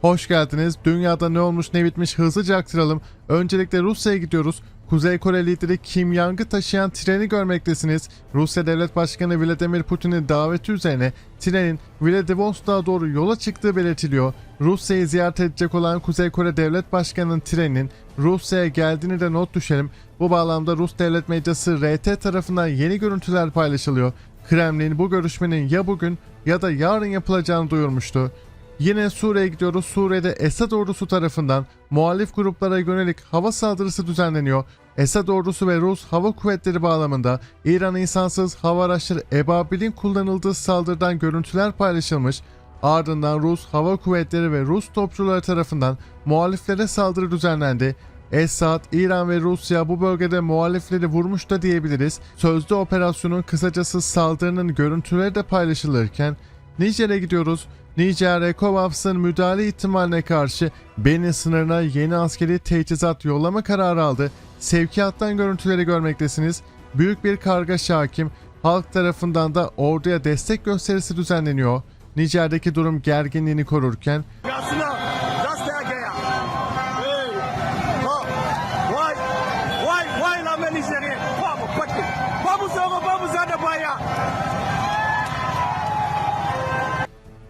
Hoş geldiniz. Dünyada ne olmuş ne bitmiş hızlıca aktaralım. Öncelikle Rusya'ya gidiyoruz. Kuzey Kore lideri Kim Yang'ı taşıyan treni görmektesiniz. Rusya Devlet Başkanı Vladimir Putin'in daveti üzerine trenin Vladivostok'a doğru yola çıktığı belirtiliyor. Rusya'yı ziyaret edecek olan Kuzey Kore Devlet Başkanı'nın treninin Rusya'ya geldiğini de not düşelim. Bu bağlamda Rus devlet medyası RT tarafından yeni görüntüler paylaşılıyor. Kremlin bu görüşmenin ya bugün ya da yarın yapılacağını duyurmuştu. Yine Suriye'ye gidiyoruz. Suriye'de Esad ordusu tarafından muhalif gruplara yönelik hava saldırısı düzenleniyor. Esad ordusu ve Rus hava kuvvetleri bağlamında İran insansız hava araçları Ebabil'in kullanıldığı saldırıdan görüntüler paylaşılmış. Ardından Rus hava kuvvetleri ve Rus topçuları tarafından muhaliflere saldırı düzenlendi. Esad, İran ve Rusya bu bölgede muhalifleri vurmuş da diyebiliriz. Sözde operasyonun kısacası saldırının görüntüleri de paylaşılırken Nijer'e gidiyoruz. Nijer, ECOWAS'ın müdahale ihtimaline karşı Benin sınırına yeni askeri teçhizat yollama kararı aldı. Sevkiyattan görüntüleri görmektesiniz. Büyük bir kargaşa hakim. Halk tarafından da orduya destek gösterisi düzenleniyor. Nijer'deki durum gerginliğini korurken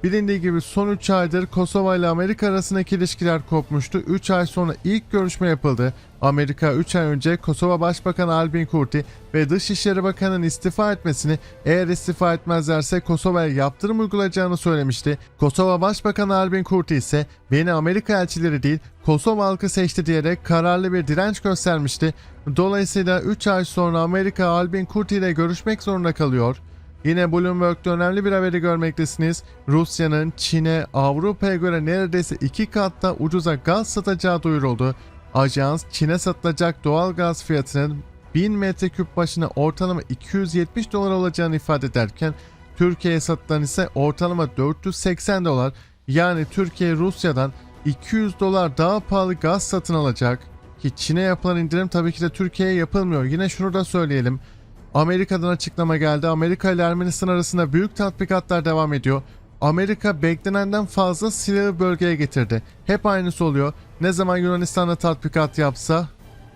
Bilindiği gibi son 3 aydır Kosova ile Amerika arasındaki ilişkiler kopmuştu. 3 ay sonra ilk görüşme yapıldı. Amerika 3 ay önce Kosova Başbakanı Albin Kurti ve Dışişleri Bakanı'nın istifa etmesini eğer istifa etmezlerse Kosova'ya yaptırım uygulayacağını söylemişti. Kosova Başbakanı Albin Kurti ise beni Amerika elçileri değil Kosova halkı seçti diyerek kararlı bir direnç göstermişti. Dolayısıyla 3 ay sonra Amerika Albin Kurti ile görüşmek zorunda kalıyor. Yine Bloomberg'de önemli bir haberi görmektesiniz. Rusya'nın Çin'e Avrupa'ya göre neredeyse iki kat da ucuza gaz satacağı duyuruldu. Ajans Çin'e satılacak doğal gaz fiyatının 1000 metreküp başına ortalama 270 dolar olacağını ifade ederken Türkiye'ye satılan ise ortalama 480 dolar yani Türkiye Rusya'dan 200 dolar daha pahalı gaz satın alacak. Ki Çin'e yapılan indirim tabii ki de Türkiye'ye yapılmıyor. Yine şunu da söyleyelim. Amerika'dan açıklama geldi. Amerika ile Ermenistan arasında büyük tatbikatlar devam ediyor. Amerika beklenenden fazla silahı bölgeye getirdi. Hep aynısı oluyor. Ne zaman Yunanistan'da tatbikat yapsa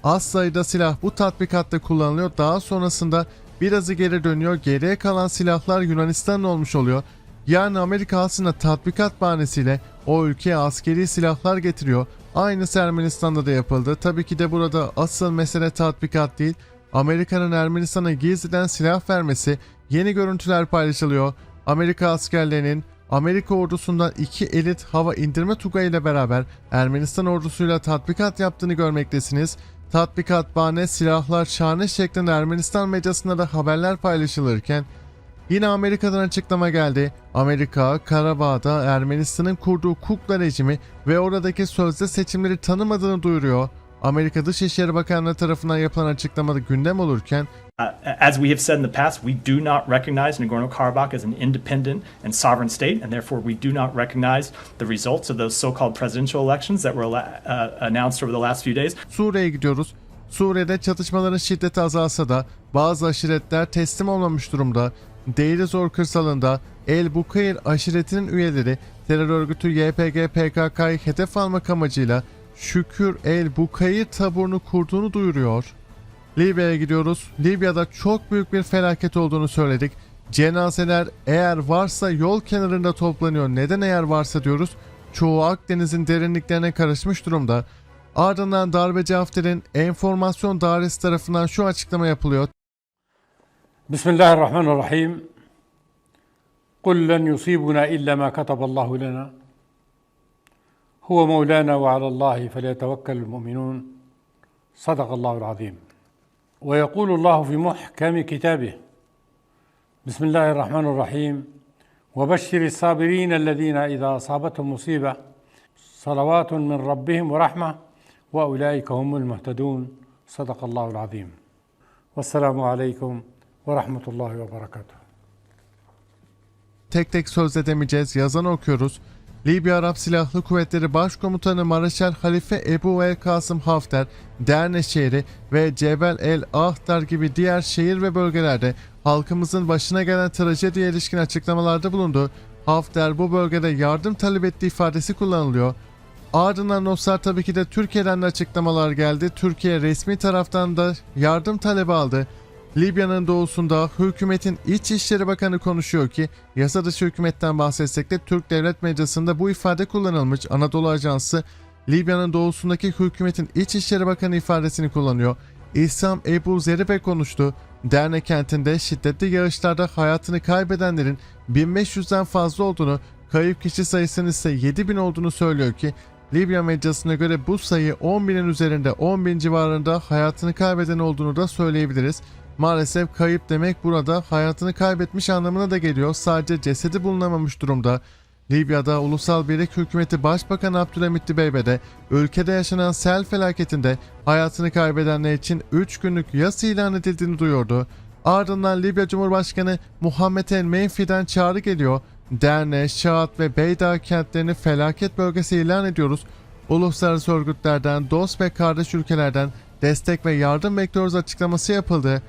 az sayıda silah bu tatbikatta kullanılıyor. Daha sonrasında birazı geri dönüyor. Geriye kalan silahlar Yunanistan'ın olmuş oluyor. Yani Amerika aslında tatbikat bahanesiyle o ülkeye askeri silahlar getiriyor. Aynısı Ermenistan'da da yapıldı. Tabii ki de burada asıl mesele tatbikat değil. Amerika'nın Ermenistan'a gizliden silah vermesi yeni görüntüler paylaşılıyor. Amerika askerlerinin Amerika ordusundan iki elit hava indirme tugayı ile beraber Ermenistan ordusuyla tatbikat yaptığını görmektesiniz. Tatbikat bahane silahlar şahane şeklinde Ermenistan medyasında da haberler paylaşılırken Yine Amerika'dan açıklama geldi. Amerika, Karabağ'da Ermenistan'ın kurduğu kukla rejimi ve oradaki sözde seçimleri tanımadığını duyuruyor. Amerika Dışişleri Bakanlığı tarafından yapılan açıklamada gündem olurken Uh, as we have said in the past, we do not recognize Nagorno-Karabakh as an independent and sovereign state, and therefore we do not recognize the results of those so-called presidential elections that were uh, announced over the last few days. Suriye'ye gidiyoruz. Suriye'de çatışmaların şiddeti azalsa da bazı aşiretler teslim olmamış durumda. Deir Zor kırsalında El Bukayr aşiretinin üyeleri terör örgütü YPG PKK'yı hedef almak amacıyla Şükür El Bukayr taburunu kurduğunu duyuruyor. Libya'ya gidiyoruz. Libya'da çok büyük bir felaket olduğunu söyledik. Cenazeler eğer varsa yol kenarında toplanıyor. Neden eğer varsa diyoruz? Çoğu Akdeniz'in derinliklerine karışmış durumda. Ardından darbeci Hafter'in enformasyon dairesi tarafından şu açıklama yapılıyor. بسم الله الرحمن الرحيم قل لن يصيبنا الا ما كتب الله لنا هو مولانا وعلى الله فليتوكل المؤمنون. صدق الله العظيم. ويقول الله في محكم كتابه بسم الله الرحمن الرحيم. وبشر الصابرين الذين إذا أصابتهم مصيبة صلوات من ربهم ورحمة وأولئك هم المهتدون. صدق الله العظيم. والسلام عليكم ورحمة الله وبركاته. Tek tek söz edemeyeceğiz. Yazan okuyoruz. Libya Arap Silahlı Kuvvetleri Başkomutanı Maraşal Halife Ebu El Kasım Hafter, Derne şehri ve Cebel El Ahtar gibi diğer şehir ve bölgelerde halkımızın başına gelen trajediye ilişkin açıklamalarda bulundu. Hafter bu bölgede yardım talep ettiği ifadesi kullanılıyor. Ardından dostlar tabii ki de Türkiye'den de açıklamalar geldi. Türkiye resmi taraftan da yardım talebi aldı. Libya'nın doğusunda hükümetin İçişleri Bakanı konuşuyor ki yasa dışı hükümetten bahsetsek de Türk devlet medyasında bu ifade kullanılmış. Anadolu Ajansı Libya'nın doğusundaki hükümetin İçişleri Bakanı ifadesini kullanıyor. İslam Ebu Zeribe konuştu. Derne kentinde şiddetli yağışlarda hayatını kaybedenlerin 1500'den fazla olduğunu, kayıp kişi sayısının ise 7000 olduğunu söylüyor ki Libya medyasına göre bu sayı 10 binin üzerinde 10 bin civarında hayatını kaybeden olduğunu da söyleyebiliriz. Maalesef kayıp demek burada hayatını kaybetmiş anlamına da geliyor. Sadece cesedi bulunamamış durumda. Libya'da Ulusal Birlik Hükümeti Başbakan Abdülhamit Dibeybe de ülkede yaşanan sel felaketinde hayatını kaybedenler için 3 günlük yas ilan edildiğini duyurdu. Ardından Libya Cumhurbaşkanı Muhammed El Menfi'den çağrı geliyor. Derne, Şahat ve Beyda kentlerini felaket bölgesi ilan ediyoruz. Uluslararası örgütlerden, dost ve kardeş ülkelerden destek ve yardım bekliyoruz açıklaması yapıldı.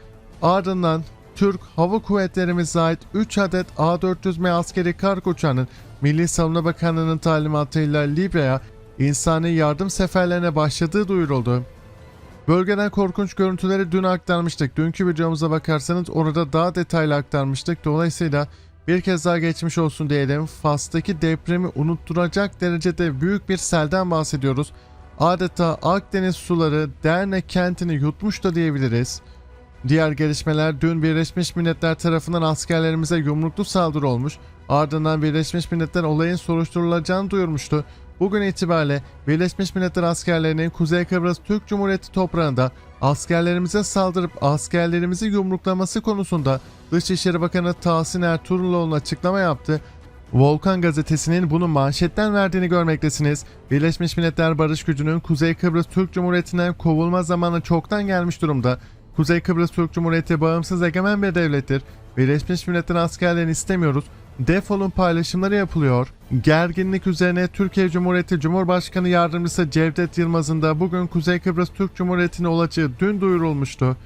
Ardından Türk Hava Kuvvetlerimize ait 3 adet A-400M askeri kargo uçağının Milli Savunma Bakanlığı'nın talimatıyla Libya'ya insani yardım seferlerine başladığı duyuruldu. Bölgeden korkunç görüntüleri dün aktarmıştık. Dünkü videomuza bakarsanız orada daha detaylı aktarmıştık. Dolayısıyla bir kez daha geçmiş olsun diyelim. Fas'taki depremi unutturacak derecede büyük bir selden bahsediyoruz. Adeta Akdeniz suları Derne kentini yutmuş da diyebiliriz. Diğer gelişmeler dün Birleşmiş Milletler tarafından askerlerimize yumruklu saldırı olmuş. Ardından Birleşmiş Milletler olayın soruşturulacağını duyurmuştu. Bugün itibariyle Birleşmiş Milletler askerlerinin Kuzey Kıbrıs Türk Cumhuriyeti toprağında askerlerimize saldırıp askerlerimizi yumruklaması konusunda Dışişleri Bakanı Tahsin Ertuğruloğlu açıklama yaptı. Volkan gazetesinin bunu manşetten verdiğini görmektesiniz. Birleşmiş Milletler Barış Gücü'nün Kuzey Kıbrıs Türk Cumhuriyeti'nden kovulma zamanı çoktan gelmiş durumda. Kuzey Kıbrıs Türk Cumhuriyeti bağımsız egemen bir devlettir. Birleşmiş Milletler askerlerini istemiyoruz. Defolun paylaşımları yapılıyor. Gerginlik üzerine Türkiye Cumhuriyeti Cumhurbaşkanı Yardımcısı Cevdet Yılmaz'ın da bugün Kuzey Kıbrıs Türk Cumhuriyeti'ne olacağı dün duyurulmuştu.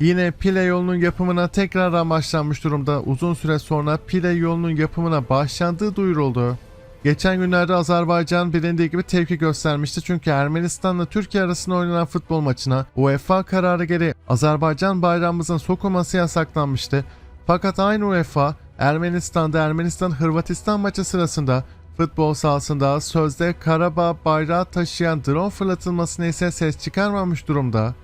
Yine Pile yolunun yapımına tekrardan başlanmış durumda. Uzun süre sonra Pile yolunun yapımına başlandığı duyuruldu. Geçen günlerde Azerbaycan bilindiği gibi tepki göstermişti çünkü Ermenistan'la Türkiye arasında oynanan futbol maçına UEFA kararı gereği Azerbaycan bayrağımızın sokulması yasaklanmıştı. Fakat aynı UEFA Ermenistan'da Ermenistan-Hırvatistan maçı sırasında futbol sahasında sözde Karabağ bayrağı taşıyan drone fırlatılmasına ise ses çıkarmamış durumda.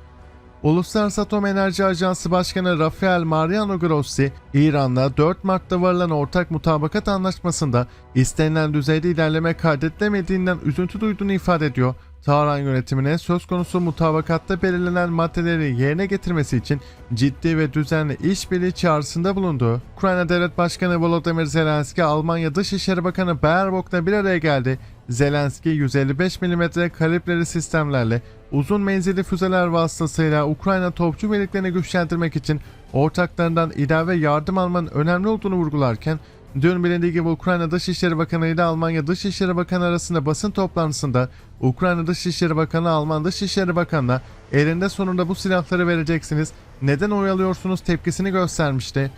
Uluslararası Atom Enerji Ajansı Başkanı Rafael Mariano Grossi, İran'la 4 Mart'ta varılan ortak mutabakat anlaşmasında istenilen düzeyde ilerleme kaydedilemediğinden üzüntü duyduğunu ifade ediyor. Tahran yönetimine söz konusu mutabakatta belirlenen maddeleri yerine getirmesi için ciddi ve düzenli işbirliği çağrısında bulundu. Ukrayna Devlet Başkanı Volodymyr Zelenski, Almanya Dışişleri Bakanı Baerbock'la bir araya geldi. Zelenski 155 mm kalibreli sistemlerle uzun menzilli füzeler vasıtasıyla Ukrayna topçu birliklerini güçlendirmek için ortaklarından ilave yardım almanın önemli olduğunu vurgularken Dün bilindiği gibi Ukrayna Dışişleri Bakanı ile Almanya Dışişleri Bakanı arasında basın toplantısında Ukrayna Dışişleri Bakanı Alman Dışişleri Bakanı'na elinde sonunda bu silahları vereceksiniz neden oyalıyorsunuz tepkisini göstermişti.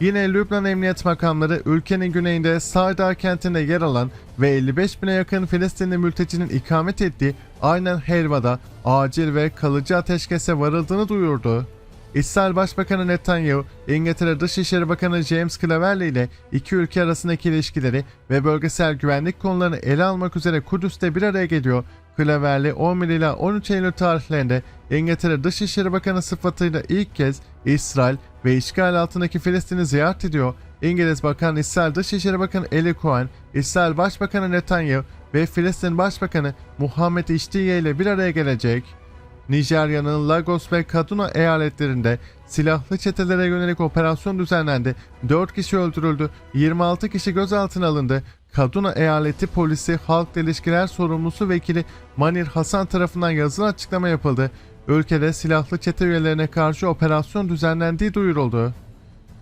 Yine Lübnan Emniyet Makamları ülkenin güneyinde Saydar kentinde yer alan ve 55 bine yakın Filistinli mültecinin ikamet ettiği aynen Helva'da acil ve kalıcı ateşkese varıldığını duyurdu. İsrail Başbakanı Netanyahu, İngiltere Dışişleri Bakanı James Cleverly ile iki ülke arasındaki ilişkileri ve bölgesel güvenlik konularını ele almak üzere Kudüs'te bir araya geliyor. Cleverly 11 ila 13 Eylül tarihlerinde İngiltere Dışişleri Bakanı sıfatıyla ilk kez İsrail ve işgal altındaki Filistin'i ziyaret ediyor. İngiliz Bakan İsrail Dışişleri Bakanı Eli Cohen, İsrail Başbakanı Netanyahu ve Filistin Başbakanı Muhammed İştiye ile bir araya gelecek. Nijerya'nın Lagos ve Kaduna eyaletlerinde silahlı çetelere yönelik operasyon düzenlendi. 4 kişi öldürüldü, 26 kişi gözaltına alındı. Kaduna eyaleti polisi halk ilişkiler sorumlusu vekili Manir Hasan tarafından yazılı açıklama yapıldı. Ülkede silahlı çete üyelerine karşı operasyon düzenlendiği duyuruldu.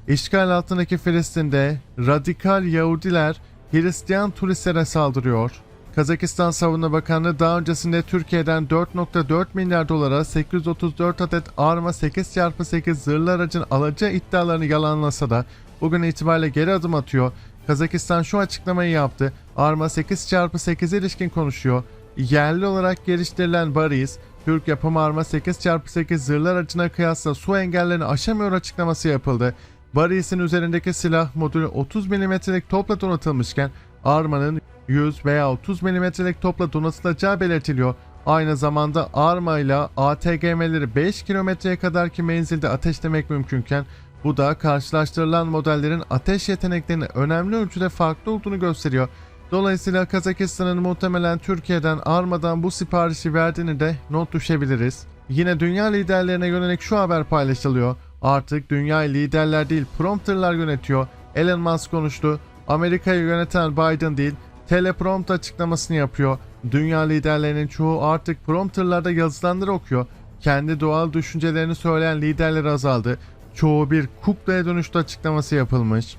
İşgal altındaki Filistin'de radikal Yahudiler Hristiyan turistlere saldırıyor. Kazakistan Savunma Bakanlığı daha öncesinde Türkiye'den 4.4 milyar dolara 834 adet arma 8x8 zırhlı aracın alacağı iddialarını yalanlasa da bugün itibariyle geri adım atıyor. Kazakistan şu açıklamayı yaptı. Arma 8x8 ilişkin konuşuyor. Yerli olarak geliştirilen Baris, Türk yapımı Arma 8x8 zırhlı aracına kıyasla su engellerini aşamıyor açıklaması yapıldı. Baris'in üzerindeki silah modülü 30 mm'lik topla donatılmışken Arma'nın 100 veya 30 mm'lik topla donatılacağı belirtiliyor. Aynı zamanda Arma ile ATGM'leri 5 kilometreye kadarki menzilde ateşlemek mümkünken bu da karşılaştırılan modellerin ateş yeteneklerinin önemli ölçüde farklı olduğunu gösteriyor. Dolayısıyla Kazakistan'ın muhtemelen Türkiye'den Arma'dan bu siparişi verdiğini de not düşebiliriz. Yine dünya liderlerine yönelik şu haber paylaşılıyor. Artık dünyayı liderler değil prompterlar yönetiyor. Elon Musk konuştu. Amerika'yı yöneten Biden değil, teleprompt açıklamasını yapıyor. Dünya liderlerinin çoğu artık prompterlarda yazılanları okuyor. Kendi doğal düşüncelerini söyleyen liderler azaldı. Çoğu bir kuklaya dönüştü açıklaması yapılmış.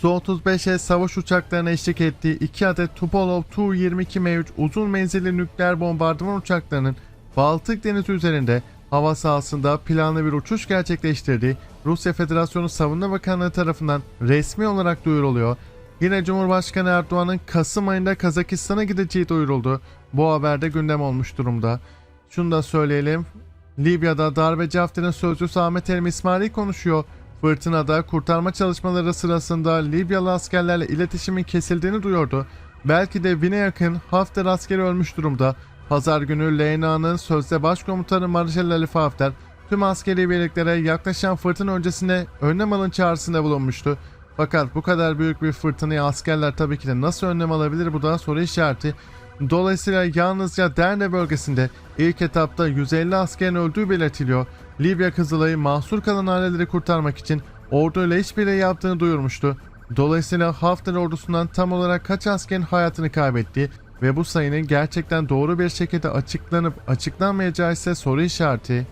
Su-35'e savaş uçaklarına eşlik ettiği 2 adet Tupolev Tu-22M3 uzun menzilli nükleer bombardıman uçaklarının Baltık Denizi üzerinde hava sahasında planlı bir uçuş gerçekleştirdiği Rusya Federasyonu Savunma Bakanlığı tarafından resmi olarak duyuruluyor. Yine Cumhurbaşkanı Erdoğan'ın Kasım ayında Kazakistan'a gideceği duyuruldu. Bu haberde gündem olmuş durumda. Şunu da söyleyelim. Libya'da darbeci Hafter'in sözcüsü Ahmet Erim İsmaili konuşuyor. Fırtınada kurtarma çalışmaları sırasında Libyalı askerlerle iletişimin kesildiğini duyurdu. Belki de bine yakın Hafter askeri ölmüş durumda. Pazar günü LNA'nın sözde başkomutanı Marşal Halife Hafter tüm askeri birliklere yaklaşan fırtına öncesinde önlem alın çağrısında bulunmuştu. Fakat bu kadar büyük bir fırtınaya askerler tabii ki de nasıl önlem alabilir bu da soru işareti. Dolayısıyla yalnızca Derne bölgesinde ilk etapta 150 askerin öldüğü belirtiliyor. Libya Kızılay'ı mahsur kalan aileleri kurtarmak için orduyla işbirliği yaptığını duyurmuştu. Dolayısıyla Hafter ordusundan tam olarak kaç askerin hayatını kaybetti ve bu sayının gerçekten doğru bir şekilde açıklanıp açıklanmayacağı ise soru işareti.